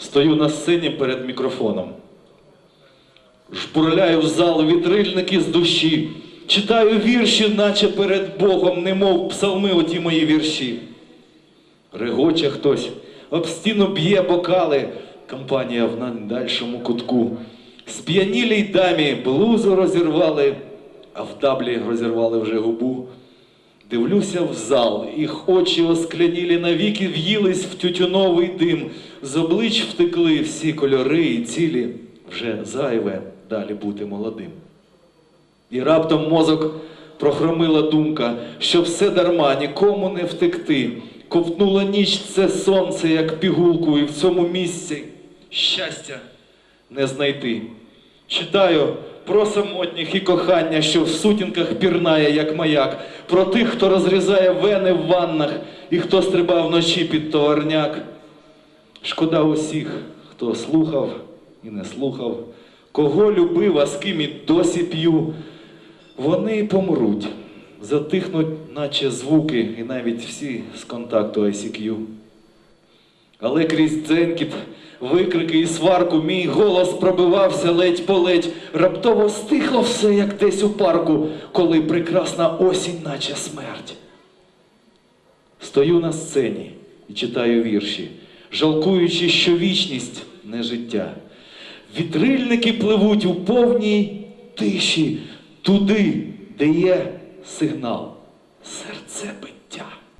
Стою на сцені перед мікрофоном. Жбурляю в зал вітрильники з душі, читаю вірші, наче перед Богом, немов псалми оті мої вірші. Регоче хтось, об стіну б'є бокали, компанія в найдальшому кутку. Сп'янілій дамі блузу розірвали, а в даблі розірвали вже губу. Дивлюся в зал, їх очі осклянілі навіки в'їлись в тютюновий дим, з облич втекли всі кольори і цілі, вже зайве далі бути молодим. І раптом мозок прохромила думка, що все дарма, нікому не втекти. Ковтнула ніч це сонце, як пігулку, і в цьому місці щастя не знайти. Читаю про самотніх і кохання, що в сутінках пірнає, як маяк, про тих, хто розрізає вени в ваннах і хто стрибав вночі під товарняк. Шкода усіх, хто слухав і не слухав, кого любив, а з ким і досі п'ю. Вони помруть, затихнуть, наче звуки, і навіть всі з контакту ICQ. Але крізь дзенькіт, викрики і сварку, мій голос пробивався ледь по ледь. Раптово стихло все, як десь у парку, коли прекрасна осінь, наче смерть. Стою на сцені і читаю вірші, жалкуючи, що вічність не життя. Вітрильники пливуть у повній тиші туди, де є сигнал. Серце бить.